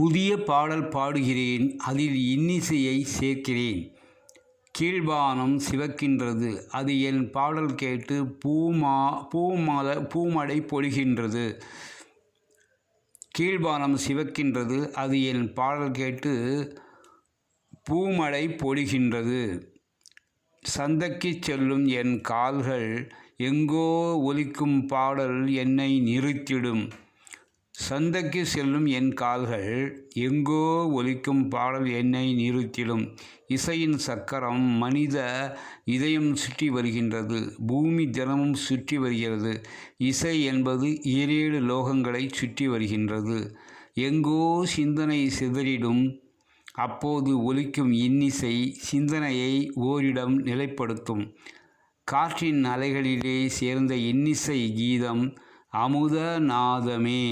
புதிய பாடல் பாடுகிறேன் அதில் இன்னிசையை சேர்க்கிறேன். கீழ்வானம் சிவக்கின்றது அது என் பாடல் கேட்டு பூமா பூமல பூமடை பொழிகின்றது. கீழ்வானம் சிவக்கின்றது அது என் பாடல் கேட்டு பூமழை பொழிகின்றது. சந்தைக்குச் செல்லும் என் கால்கள் எங்கோ ஒலிக்கும் பாடல் என்னை நிறுத்திடும். சந்தைக்கு செல்லும் என் கால்கள் எங்கோ ஒலிக்கும் பாடல் என்னை நிறுத்திடும். இசையின் சக்கரம் மனித இதயம் சுற்றி வருகின்றது. பூமி தினமும் சுற்றி வருகிறது. இசை என்பது ஏழேழு லோகங்களை சுற்றி வருகின்றது. எங்கோ சிந்தனை சிதறிடும். அப்போது ஒலிக்கும் இன்னிசை சிந்தனையை ஓரிடம் நிலைப்படுத்தும். காற்றின் அலைகளிலே சேர்ந்த இன்னிசை கீதம் அமுதநாதமே.